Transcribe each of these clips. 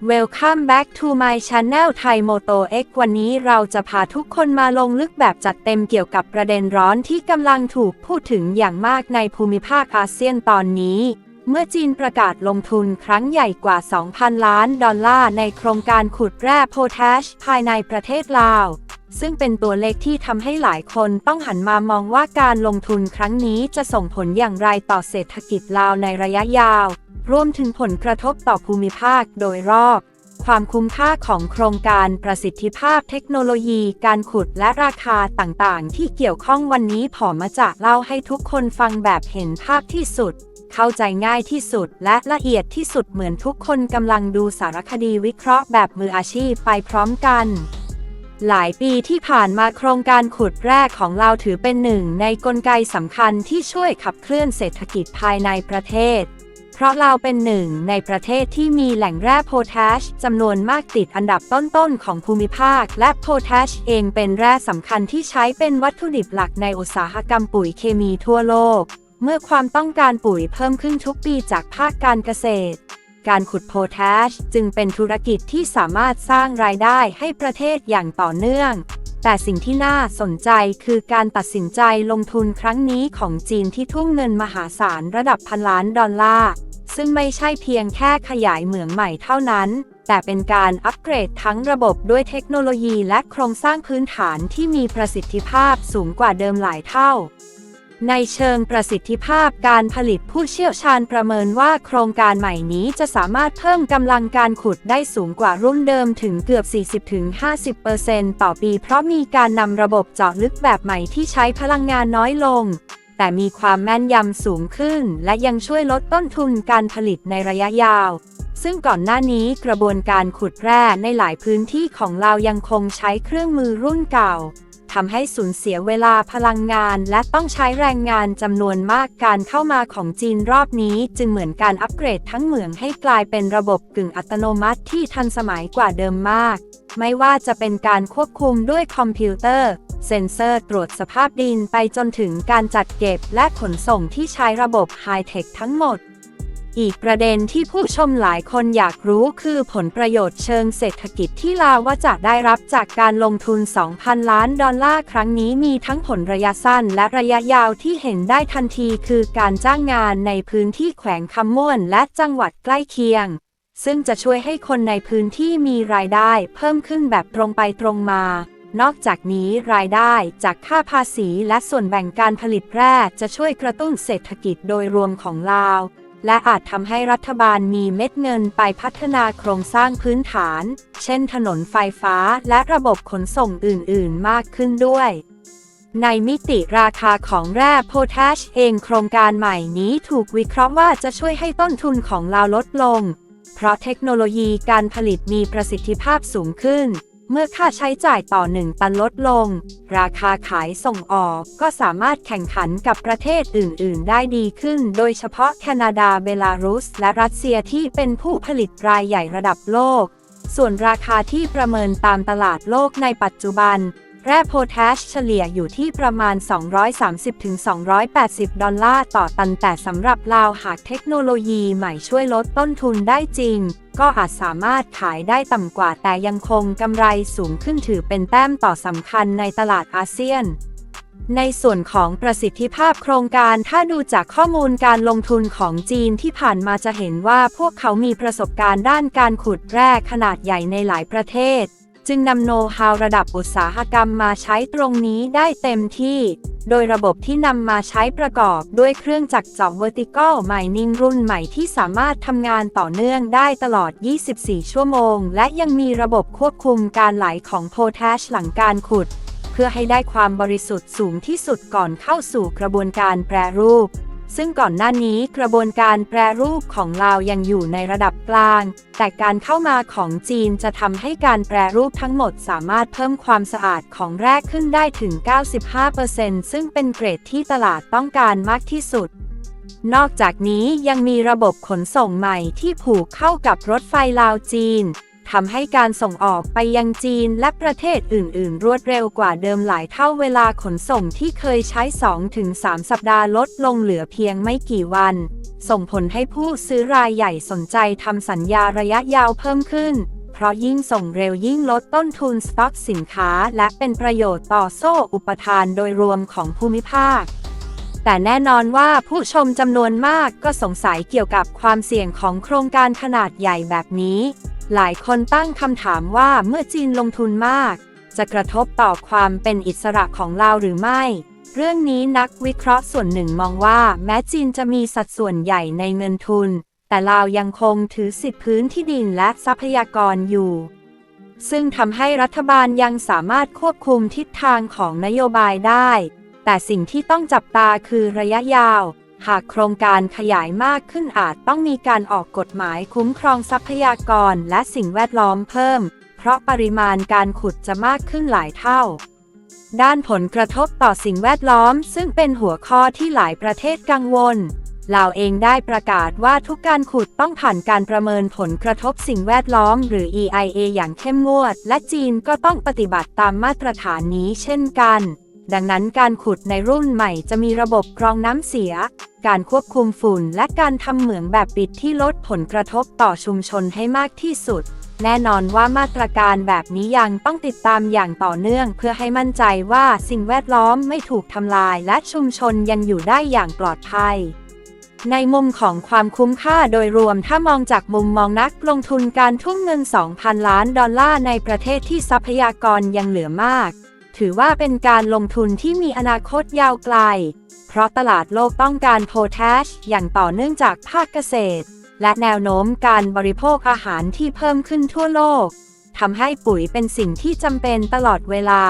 Welcome back to my channel Thai Moto X วันนี้เราจะพาทุกคนมาลงลึกแบบจัดเต็มเกี่ยวกับประเด็นร้อนที่กำลังถูกพูดถึงอย่างมากในภูมิภาคอาเซียนตอนนี้ เมื่อจีนประกาศลงทุนครั้งใหญ่กว่า 2,000 ล้านดอลลาร์ในโครงการขุดแร่โพแทชภายในประเทศลาว ซึ่งเป็นตัวเลขที่ทำให้หลายคนต้องหันมามองว่าการลงทุนครั้งนี้จะส่งผลอย่างไรต่อเศรษฐกิจลาวในระยะยาว รวมถึงผลกระทบต่อภูมิภาคโดยรอบ ความคุ้มค่าของโครงการประสิทธิภาพเทคโนโลยี การขุดและราคาต่างๆ ที่เกี่ยวข้องวันนี้ผอมาจะเล่าให้ทุกคนฟังแบบเห็นภาพที่สุด เข้าใจง่ายที่สุดและละเอียดที่สุดเหมือนทุกคนกำลังดูสารคดีวิเคราะห์แบบมืออาชีพไปพร้อมกันหลายปีที่ผ่านมาโครงการขุดแร่ของเราถือเป็นหนึ่งในกลไกสำคัญที่ช่วยขับเคลื่อนเศรษฐกิจภายในประเทศ เพราะเราเป็นหนึ่งในประเทศที่มีแหล่งแร่โพแทชจำนวนมากติดอันดับต้นๆของภูมิภาค และโพแทชเองเป็นแร่สำคัญที่ใช้เป็นวัตถุดิบหลักในอุตสาหกรรมปุ๋ยเคมีทั่วโลก เมื่อความต้องการปุ๋ยเพิ่มขึ้นทุกปีจากภาคการเกษตร การขุดโพแทชจึงเป็นธุรกิจที่สามารถสร้างรายได้ให้ประเทศอย่างต่อเนื่อง แต่สิ่งที่น่าสนใจคือการตัดสินใจลงทุนครั้งนี้ของจีนที่ทุ่มเงินมหาศาลระดับพันล้านดอลลาร์ ซึ่งไม่ใช่เพียงแค่ขยายเหมืองใหม่เท่านั้น แต่เป็นการอัปเกรดทั้งระบบด้วยเทคโนโลยีและโครงสร้างพื้นฐานที่มีประสิทธิภาพสูงกว่าเดิมหลายเท่า ในเชิงประสิทธิภาพการผลิตผู้เชี่ยวชาญประเมินว่าโครงการใหม่นี้จะสามารถเพิ่มกำลังการขุดได้สูงกว่ารุ่นเดิมถึงเกือบ 40-50%ต่อปี เพราะมีการนำระบบเจาะลึกแบบใหม่ที่ใช้พลังงานน้อยลง แต่มีความแม่นยำสูงขึ้น และยังช่วยลดต้นทุนการผลิตในระยะยาว ซึ่งก่อนหน้านี้กระบวนการขุดแร่ในหลายพื้นที่ของเรายังคงใช้เครื่องมือรุ่นเก่า ทำให้สูญเสียเวลาพลังงาน และต้องใช้แรงงานจำนวนมากการเข้ามาของจีนรอบนี้ จึงเหมือนการอัปเกรดทั้งเหมืองให้กลายเป็นระบบกึ่งอัตโนมัติที่ทันสมัยกว่าเดิมมาก ไม่ว่าจะเป็นการควบคุมด้วยคอมพิวเตอร์ เซ็นเซอร์ตรวจสภาพดินไปจนถึงการจัดเก็บและขนส่งที่ใช้ระบบไฮเทคทั้งหมด อีกประเด็นที่ผู้ชมหลายคนอยากรู้คือผลประโยชน์เชิงเศรษฐกิจที่ลาวาจะได้รับจากการลงทุน 2,000 ล้านดอลลาร์ครั้งนี้มีทั้งผลระยะสั้นและระยะยาวที่เห็นได้ทันทีคือการจ้างงานในพื้นที่แขวงคำม่วนและจังหวัดใกล้เคียง ซึ่งจะช่วยให้คนในพื้นที่มีรายได้เพิ่มขึ้นแบบตรงไปตรงมา นอกจากนี้รายได้จากค่าภาษีและส่วนแบ่งการผลิตแร่จะช่วยกระตุ้นเศรษฐกิจโดยรวมของลาว และอาจทำให้รัฐบาลมีเม็ดเงินไปพัฒนาโครงสร้างพื้นฐาน เช่นถนนไฟฟ้าและระบบขนส่งอื่น ๆ มากขึ้นด้วย ในมิติราคาของแร่โพแทชเองโครงการใหม่นี้ถูกวิเคราะห์ว่าจะช่วยให้ต้นทุนของลาวลดลง เพราะเทคโนโลยีการผลิตมีประสิทธิภาพสูงขึ้น เมื่อค่าใช้จ่ายต่อหนึ่งตันลดลง ราคาขายส่งออกก็สามารถแข่งขันกับประเทศอื่น ๆ ได้ดีขึ้น โดยเฉพาะแคนาดาเบลารุส และรัสเซียที่เป็นผู้ผลิตรายใหญ่ระดับโลก ส่วนราคาที่ประเมินตามตลาดโลกในปัจจุบัน แร่โพแทชเฉลี่ยอยู่ที่ประมาณ 230-280 ดอลลาร์ต่อตันแต่สำหรับลาวหากเทคโนโลยีใหม่ช่วยลดต้นทุนได้จริง ก็อาจสามารถขายได้ต่ำกว่าแต่ยังคงกำไรสูงขึ้นถือเป็นแต้มต่อสำคัญในตลาดอาเซียนในส่วนของประสิทธิภาพโครงการถ้าดูจากข้อมูลการลงทุนของจีนที่ผ่านมาจะเห็นว่าพวกเขามีประสบการณ์ด้านการขุดแร่ขนาดใหญ่ในหลายประเทศ จึงนำโน้ตฮาวระดับอุตสาหกรรมมาใช้ตรงนี้ได้เต็มที่ โดยระบบที่นำมาใช้ประกอบด้วยเครื่องจักรเจาะ vertical mining รุ่นใหม่ที่สามารถทำงานต่อเนื่องได้ตลอด 24 ชั่วโมง และยังมีระบบควบคุมการไหลของโพแทชหลังการขุด เพื่อให้ได้ความบริสุทธิ์สูงที่สุดก่อนเข้าสู่กระบวนการแปรรูป ซึ่งก่อนหน้านี้กระบวนการแปรรูปของลาวยังอยู่ในระดับกลาง แต่การเข้ามาของจีนจะทำให้การแปรรูปทั้งหมดสามารถเพิ่มความสะอาดของแร่ขึ้นได้ถึง 95%ซึ่งเป็นเกรดที่ตลาดต้องการมากที่สุด นอกจากนี้ยังมีระบบขนส่งใหม่ที่ผูกเข้ากับรถไฟลาวจีน ทำให้การส่งออกไปยังจีนและประเทศอื่น ๆ รวดเร็วกว่าเดิมหลายเท่าเวลาขนส่งที่เคยใช้ 2-3 สัปดาห์ลดลงเหลือเพียงไม่กี่วัน ส่งผลให้ผู้ซื้อรายใหญ่สนใจทำสัญญาระยะยาวเพิ่มขึ้น เพราะยิ่งส่งเร็วยิ่งลดต้นทุนสต็อกสินค้า และเป็นประโยชน์ต่อโซ่อุปทานโดยรวมของภูมิภาคแต่แน่นอนว่าผู้ชมจำนวนมากก็สงสัยเกี่ยวกับความเสี่ยงของโครงการขนาดใหญ่แบบนี้ หลายคนตั้งคำถามว่าเมื่อจีนลงทุนมาก จะกระทบต่อความเป็นอิสระของเราหรือไม่ เรื่องนี้นักวิเคราะห์ส่วนหนึ่งมองว่า แม้จีนจะมีสัดส่วนใหญ่ในเงินทุน แต่ลาวยังคงถือสิทธิพื้นที่ดินและทรัพยากรอยู่ ซึ่งทำให้รัฐบาลยังสามารถควบคุมทิศทางของนโยบายได้ แต่สิ่งที่ต้องจับตาคือระยะยาว หากโครงการขยายมากขึ้นอาจต้องมีการออกกฎหมายคุ้มครองทรัพยากรและสิ่งแวดล้อมเพิ่ม เพราะปริมาณการขุดจะมากขึ้นหลายเท่า ด้านผลกระทบต่อสิ่งแวดล้อม ซึ่งเป็นหัวข้อที่หลายประเทศกังวลลาเองได้ประกาศว่าทุกการขุดต้องผ่านการประเมินผลกระทบสิ่งแวดล้อม หรือ EIA อย่างเข้มงวด และจีนก็ต้องปฏิบัติตามมาตรฐานนี้เช่นกัน ดังนั้นการขุดในรุ่นใหม่จะมีระบบกรองน้ำเสีย การควบคุมฝุ่น และการทำเหมืองแบบปิดที่ลดผลกระทบต่อชุมชนให้มากที่สุด แน่นอนว่ามาตรการแบบนี้ยังต้องติดตามอย่างต่อเนื่อง เพื่อให้มั่นใจว่าสิ่งแวดล้อมไม่ถูกทำลาย และชุมชนยังอยู่ได้อย่างปลอดภัยในมุมของความคุ้มค่าโดยรวมถ้ามองจากมุมมองนักลงทุนการทุ่มเงิน 2,000 ล้านดอลลาร์ในประเทศที่ทรัพยากรยังเหลือมาก ถือว่าเป็นการลงทุนที่มีอนาคตยาวไกล เพราะตลาดโลกต้องการโพแทสอย่างต่อเนื่องจากภาคเกษตร และแนวโน้มการบริโภคอาหารที่เพิ่มขึ้นทั่วโลกทำให้ปุ๋ยเป็นสิ่งที่จำเป็นตลอดเวลา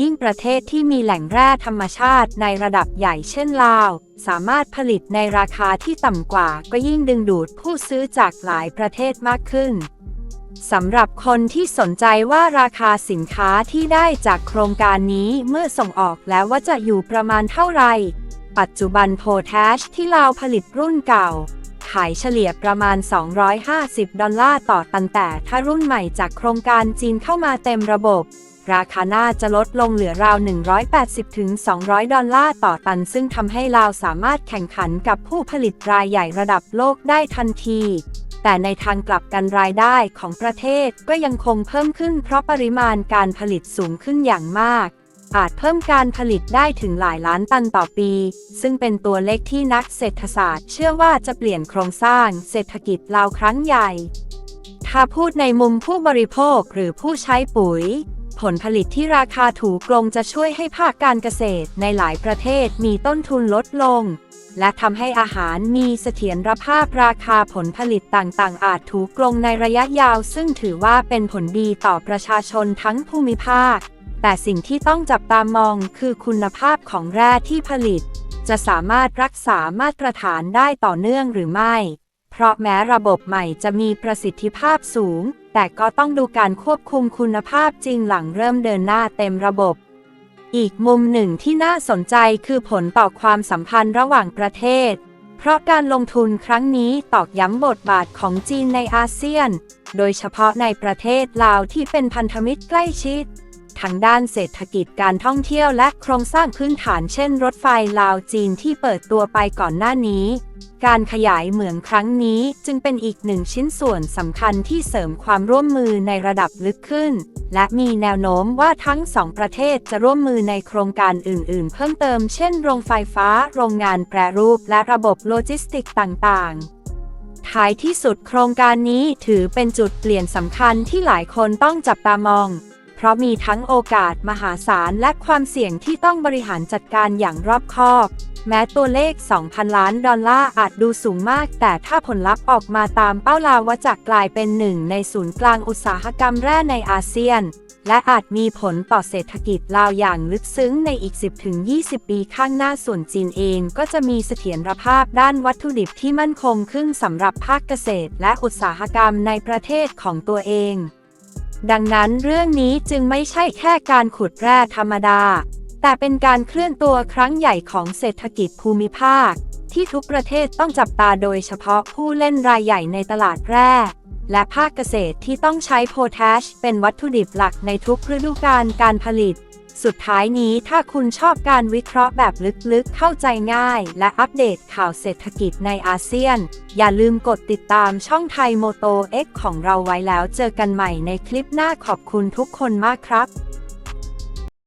ยิ่งประเทศที่มีแหล่งแร่ธรรมชาติในระดับใหญ่เช่นลาว สามารถผลิตในราคาที่ต่ำกว่า ก็ยิ่งดึงดูดผู้ซื้อจากหลายประเทศมากขึ้น สำหรับคนที่สนใจว่าราคาสินค้าที่ได้จากโครงการนี้เมื่อส่งออกแล้วว่าจะอยู่ประมาณเท่าไหร่ ปัจจุบันโพแทชที่ลาวผลิตรุ่นเก่า ขายเฉลี่ยประมาณ 250 ดอลลาร์ต่อตันแต่ถ้ารุ่นใหม่จากโครงการจีนเข้ามาเต็มระบบ ราคาน่าจะลดลงเหลือราว 180-200 ดอลลาร์ต่อตัน ซึ่งทำให้ลาวสามารถแข่งขันกับผู้ผลิตรายใหญ่ระดับโลกได้ทันที แต่ในทางกลับกันรายได้ของประเทศก็ยังคงเพิ่มขึ้นเพราะปริมาณการผลิตสูงขึ้นอย่างมาก อาจเพิ่มการผลิตได้ถึงหลายล้านตันต่อปี ซึ่งเป็นตัวเลขที่นักเศรษฐศาสตร์ เชื่อว่าจะเปลี่ยนโครงสร้างเศรษฐกิจลาวครั้งใหญ่ ถ้าพูดในมุมผู้บริโภคหรือผู้ใช้ปุ๋ยผลผลิตที่ราคาถูกลงจะช่วยให้ภาคการเกษตรในหลายประเทศมีต้นทุนลดลง และทำให้อาหารมีเสถียรภาพราคาผลผลิตต่างๆ อาจถูกลงในระยะยาว ซึ่งถือว่าเป็นผลดีต่อประชาชนทั้งภูมิภาค แต่สิ่งที่ต้องจับตามองคือคุณภาพของแร่ที่ผลิต จะสามารถรักษามาตรฐานได้ต่อเนื่องหรือไม่ เพราะแม้ระบบใหม่จะมีประสิทธิภาพสูง แต่ก็ต้องดูการควบคุมคุณภาพจริงหลังเริ่มเดินหน้าเต็มระบบ อีกมุมหนึ่งที่น่าสนใจคือผลต่อความสัมพันธ์ระหว่างประเทศ เพราะการลงทุนครั้งนี้ตอกย้ำบทบาทของจีนในอาเซียน โดยเฉพาะในประเทศลาวที่เป็นพันธมิตรใกล้ชิด ทางด้านเศรษฐกิจการท่องเที่ยวและโครงสร้างพื้นฐานเช่น รถไฟลาวจีนที่เปิดตัวไปก่อนหน้านี้ การขยายเหมืองครั้งนี้จึงเป็นอีกหนึ่งชิ้นส่วนสำคัญที่เสริมความร่วมมือในระดับลึกขึ้น และมีแนวโน้มว่าทั้งสองประเทศจะร่วมมือในโครงการอื่น ๆ เพิ่มเติมเช่น โรงไฟฟ้า โรงงานแปรรูป และระบบโลจิสติกต่าง ๆท้ายที่สุดโครงการนี้ถือเป็นจุดเปลี่ยนสำคัญที่หลายคนต้องจับตามอง เพราะมีทั้งโอกาสมหาศาลและความเสี่ยงที่ต้องบริหารจัดการอย่างรอบคอบ แม้ตัวเลข 2,000 ล้านดอลลาร์อาจดูสูงมาก แต่ถ้าผลลัพธ์ออกมาตามเป้าลาวว่าจะกลายเป็นหนึ่งในศูนย์กลางอุตสาหกรรมแร่ในอาเซียน และอาจมีผลต่อเศรษฐกิจลาวอย่างลึกซึ้งในอีก 10-20 ปีข้างหน้าส่วนจีนเองก็จะมีเสถียรภาพด้านวัตถุดิบที่มั่นคงขึ้นสำหรับภาคเกษตรและอุตสาหกรรมในประเทศของตัวเอง ดังนั้นเรื่องนี้จึงไม่ใช่แค่การขุดแร่ธรรมดา แต่เป็นการเคลื่อนตัวครั้งใหญ่ของเศรษฐกิจภูมิภาค ที่ทุกประเทศต้องจับตาโดยเฉพาะผู้เล่นรายใหญ่ในตลาดแร่และภาคเกษตรที่ต้องใช้โพแทชเป็นวัตถุดิบหลักในทุกฤดูกาลการผลิต สุดท้ายนี้ถ้าคุณชอบการวิเคราะห์แบบลึกๆ เข้าใจง่าย และอัปเดตข่าวเศรษฐกิจในอาเซียน อย่าลืมกดติดตามช่องไทยโมโต X ของเราไว้แล้วเจอกันใหม่ในคลิปหน้าขอบคุณทุกคนมากครับ